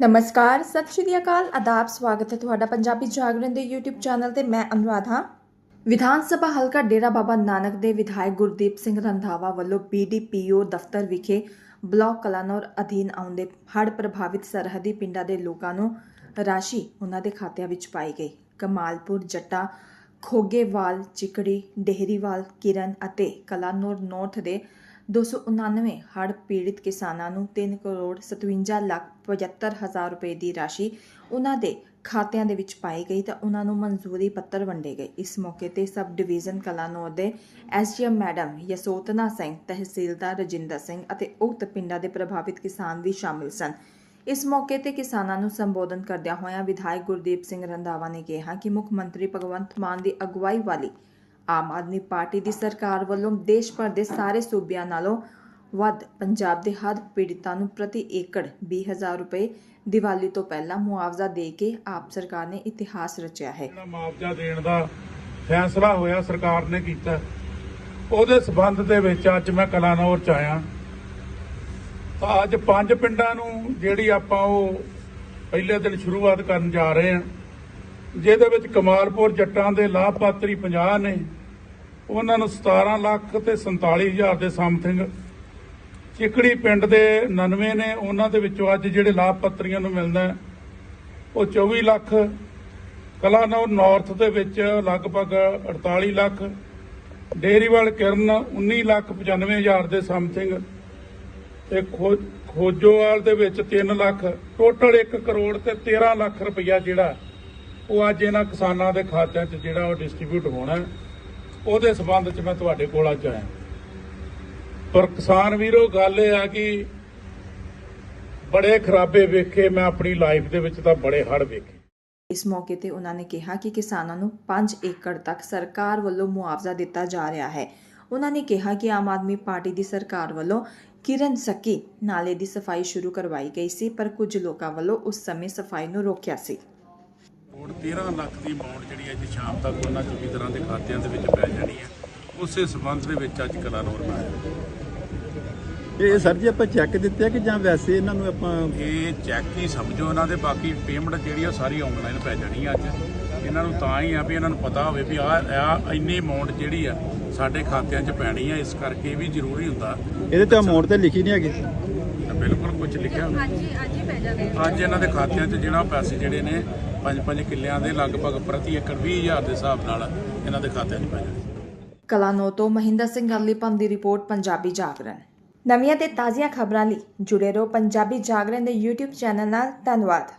ਨਮਸਕਾਰ, ਸਤਿ ਸ਼੍ਰੀ ਅਕਾਲ, ਆਦਾਬ, ਸਵਾਗਤ ਹੈ ਤੁਹਾਡਾ ਪੰਜਾਬੀ ਜਾਗਰਣ ਦੇ YouTube ਚੈਨਲ ਤੇ ਮੈਂ ਅਨੁਰਾਧ। ਹਾਂ ਵਿਧਾਨ ਸਭਾ ਹਲਕਾ ਡੇਰਾ ਬਾਬਾ ਨਾਨਕ ਦੇ ਵਿਧਾਇਕ ਗੁਰਦੀਪ ਸਿੰਘ ਰੰਧਾਵਾ ਵੱਲੋਂ BDPO ਦਫ਼ਤਰ ਵਿਖੇ ਬਲਾਕ ਕਲਾਨੌਰ ਅਧੀਨ ਆਉਂਦੇ ਹੜ੍ਹ ਪ੍ਰਭਾਵਿਤ ਸਰਹੱਦੀ ਪਿੰਡਾਂ ਦੇ ਲੋਕਾਂ ਨੂੰ ਰਾਸ਼ੀ ਉਹਨਾਂ ਦੇ ਖਾਤਿਆਂ ਵਿੱਚ ਪਾਈ ਗਈ। ਕਮਾਲਪੁਰ, ਜੱਟਾ, ਖੋਗੇਵਾਲ, ਚਿਕੜੀ, ਡੇਹਰੀਵਾਲ, ਕਿਰਨ ਅਤੇ ਕਲਾਨੌਰ ਨੌਰਥ ਦੇ 299 ਹੜ੍ਹ ਪੀੜਿਤ ਕਿਸਾਨਾਂ ਨੂੰ 3 ਕਰੋੜ 57 ਲੱਖ 75 ਹਜ਼ਾਰ ਰੁਪਏ ਦੀ ਰਾਸ਼ੀ ਉਹਨਾਂ ਦੇ ਖਾਤਿਆਂ ਦੇ ਵਿੱਚ ਪਾਈ ਗਈ ਤਾਂ ਉਹਨਾਂ ਨੂੰ ਮਨਜ਼ੂਰੀ ਪੱਤਰ ਵੰਡੇ ਗਏ। ਇਸ ਮੌਕੇ ਤੇ ਸਬ ਡਿਵੀਜ਼ਨ ਕਲਾਨੌਰ ਦੇ ਐਸਡੀਐਮ ਮੈਡਮ ਯਸੋਤਨਾ ਸਿੰਘ, ਤਹਿਸੀਲਦਾਰ ਰਜਿੰਦਰ ਸਿੰਘ ਅਤੇ ਉਕਤ ਪਿੰਡਾਂ ਦੇ ਪ੍ਰਭਾਵਿਤ ਕਿਸਾਨ ਵੀ ਸ਼ਾਮਿਲ ਸਨ। ਇਸ ਮੌਕੇ ਤੇ ਕਿਸਾਨਾਂ ਨੂੰ ਸੰਬੋਧਨ ਕਰਦਿਆਂ ਹੋਇਆਂ ਵਿਧਾਇਕ ਗੁਰਦੀਪ ਸਿੰਘ ਰੰਧਾਵਾ ਨੇ ਕਿਹਾ ਕਿ ਮੁੱਖ ਮੰਤਰੀ ਭਗਵੰਤ ਮਾਨ ਦੀ ਅਗਵਾਈ ਵਾਲੀ ਆਮ ਆਦਮੀ ਪਾਰਟੀ ਦੀ ਸਰਕਾਰ ਵੱਲੋਂ ਦੇਸ਼ ਭਰ ਦੇ ਸਾਰੇ ਸੂਬਿਆਂ ਨਾਲੋਂ ਵੱਧ ਪੰਜਾਬ ਦੇ ਹਰ ਪੀੜਤਾਂ ਨੂੰ ਪ੍ਰਤੀ ਏਕੜ 20000 ਰੁਪਏ ਦੀਵਾਲੀ ਤੋਂ ਪਹਿਲਾਂ ਮੁਆਵਜ਼ਾ ਦੇ ਕੇ ਆਪ ਸਰਕਾਰ ਨੇ ਇਤਿਹਾਸ ਰਚਿਆ ਹੈ। ਜਿਹੜਾ ਮੁਆਵਜ਼ਾ ਦੇਣ ਦਾ ਫੈਸਲਾ ਹੋਇਆ, ਸਰਕਾਰ ਨੇ ਕੀਤਾ। ਉਹਦੇ ਸਬੰਧ ਦੇ ਵਿੱਚ ਅੱਜ ਮੈਂ ਕਲਾਨੌਰ ਚ ਆਇਆ। ਤਾਂ ਅੱਜ ਪੰਜ ਪਿੰਡਾਂ ਨੂੰ ਜਿਹੜੀ ਆਪਾਂ ਉਹ ਪਹਿਲੇ ਦਿਨ ਸ਼ੁਰੂਆਤ ਕਰਨ ਜਾ ਰਹੇ ਹਾਂ, ਜਿਹਦੇ ਵਿੱਚ ਕਮਾਲਪੁਰ ਜੱਟਾਂ ਦੇ ਲਾਭਪਾਤਰੀ 50 ਨੇ ਉਹਨਾਂ ਨੂੰ 17 ਲੱਖ ਤੇ 47 ਹਜ਼ਾਰ ਦੇ ਸਮਥਿੰਗ। ਚਿਕੜੀ ਪਿੰਡ ਦੇ 99 ਨੇ, ਉਹਨਾਂ ਦੇ ਵਿੱਚੋਂ ਅੱਜ ਜਿਹੜੇ ਲਾਭਪਾਤਰੀਆਂ ਨੂੰ ਮਿਲਦਾ ਉਹ 24 ਲੱਖ। ਕਲਾਨੌਰ ਨਾਰਥ ਦੇ ਵਿੱਚ ਲਗਭਗ 48 ਲੱਖ। ਡੇਰੀਵਾਲ ਕਿਰਨ 19 ਲੱਖ 95 ਹਜ਼ਾਰ ਦੇ ਸਮਥਿੰਗ। ਤੇ ਖੋ- ਖੋਜੋਵਾਲ ਦੇ ਵਿੱਚ 3 ਲੱਖ। ਟੋਟਲ 1 ਕਰੋੜ ਤੇ 13 ਲੱਖ ਰੁਪਈਆ ਜਿਹੜਾ, ਉਹ ਅੱਜ ਇਹਨਾਂ ਕਿਸਾਨਾਂ ਦੇ ਖਾਤਿਆਂ 'ਚ ਜਿਹੜਾ ਉਹ ਡਿਸਟ੍ਰੀਬਿਊਟ ਹੋਣਾ ਉਹਦੇ ਸਬੰਧ 'ਚ ਮੈਂ ਤੁਹਾਡੇ ਕੋਲ ਅੱਜ ਆਇਆ। ਪਰ ਕਿਸਾਨ ਵੀਰੋ, ਗੱਲ ਇਹ ਆ ਕਿ ਬੜੇ ਖਰਾਬੇ ਵੇਖੇ ਮੈਂ ਆਪਣੀ ਲਾਈਫ ਦੇ ਵਿੱਚ ਤਾਂ ਬੜੇ ਹੜ ਵੇਖੇ। ਇਸ ਮੌਕੇ ਤੇ ਉਹਨਾਂ ਨੇ ਕਿਹਾ ਕਿ ਕਿਸਾਨਾਂ ਨੂੰ 5 ਏਕੜ ਤੱਕ ਸਰਕਾਰ ਵੱਲੋਂ ਮੁਆਵਜ਼ਾ ਦਿੱਤਾ ਜਾ ਰਿਹਾ ਹੈ। ਉਹਨਾਂ ਨੇ ਕਿਹਾ ਕਿ ਆਮ ਆਦਮੀ ਪਾਰਟੀ ਦੀ ਸਰਕਾਰ ਵੱਲੋਂ ਕਿਰਨ ਸੱਕੀ ਨਾਲੇ ਦੀ ਸਫ਼ਾਈ ਸ਼ੁਰੂ ਕਰਵਾਈ ਗਈ ਸੀ, ਪਰ ਕੁਝ ਲੋਕਾਂ ਵੱਲੋਂ ਉਸ ਸਮੇਂ ਸਫ਼ਾਈ ਨੂੰ ਰੋਕਿਆ ਸੀ। 13 ਲੱਖ ਦੀ ਅਮਾਉਂਟ ਜਿਹੜੀ ਅੱਜ ਸ਼ਾਮ ਤੱਕ ਉਹਨਾਂ ਚੌਕੀਦਾਰਾਂ ਦੇ ਖਾਤਿਆਂ ਦੇ ਵਿੱਚ ਪੈ ਜਾਣੀ ਹੈ। ਉਸੇ ਸਬੰਧ ਦੇ ਵਿੱਚ ਅੱਜ ਕਲਾਨੌਰ ਇਹ ਸਰ ਜੀ ਆਪਾਂ ਚੈੱਕ ਦਿੱਤੇ ਕਿ ਜਾਂ ਵੈਸੇ ਇਹਨਾਂ ਨੂੰ ਆਪਾਂ ਇਹ ਚੈੱਕ ਹੀ ਸਮਝੋ ਇਹਨਾਂ ਦੇ ਬਾਕੀ ਪੇਮੈਂਟ ਜਿਹੜੀ ਆ ਉਹ ਸਾਰੀ ਆਨਲਾਈਨ ਪੈ ਜਾਣੀ ਆ ਅੱਜ। ਇਹਨਾਂ ਨੂੰ ਤਾਂ ਹੀ ਆ ਵੀ ਇਹਨਾਂ ਨੂੰ ਪਤਾ ਹੋਵੇ ਵੀ ਆ ਆ ਇੰਨੀ ਅਮਾਉਂਟ ਜਿਹੜੀ ਆ ਸਾਡੇ ਖਾਤਿਆਂ 'ਚ ਪੈਣੀ ਆ ਇਸ ਕਰਕੇ ਵੀ ਜ਼ਰੂਰੀ ਹੁੰਦਾ। ਇਹਦੇ ਤੇ ਅਮਾਉਂਟ ਤੇ ਲਿਖੀ ਨਹੀਂ ਹੈਗੀ। ਬਿਲਕੁਲ ਕੁਝ ਲਿਖਿਆ ਹੋਇਆ। ਅੱਜ ਹੀ ਅੱਜ ਹੀ ਪੈ ਜਾਵੇ ਅੱਜ ਇਹਨਾਂ ਦੇ ਖਾਤਿਆਂ 'ਚ ਜਿਹੜਾ ਪੈਸੇ ਜਿਹੜੇ ਨੇ 5-5 ਕਿੱਲਿਆਂ ਦੇ ਲਗਭਗ ਪ੍ਰਤੀ ਏਕੜ 20000 ਦੇ ਹਿਸਾਬ ਨਾਲ ਇਹਨਾਂ ਦੇ ਖਾਤਿਆਂ 'ਚ ਪੈ ਜਾਣੇ। ਕਲਾਨੋ ਤੋਂ ਮਹਿੰਦਰ ਸਿੰਘ ਅਰਲੀਪਨ ਦੀ ਰਿਪੋਰਟ ਪੰਜਾਬੀ ਜਾਗਰਣ। ਨਵੀਆਂ ਤੇ ਤਾਜ਼ੀਆਂ ਖਬਰਾਂ ਲਈ ਜੁੜੇ ਰਹੋ ਪੰਜਾਬੀ ਜਾਗਰਣ ਦੇ YouTube ਚੈਨਲ ਨਾਲ। ਧੰਨਵਾਦ।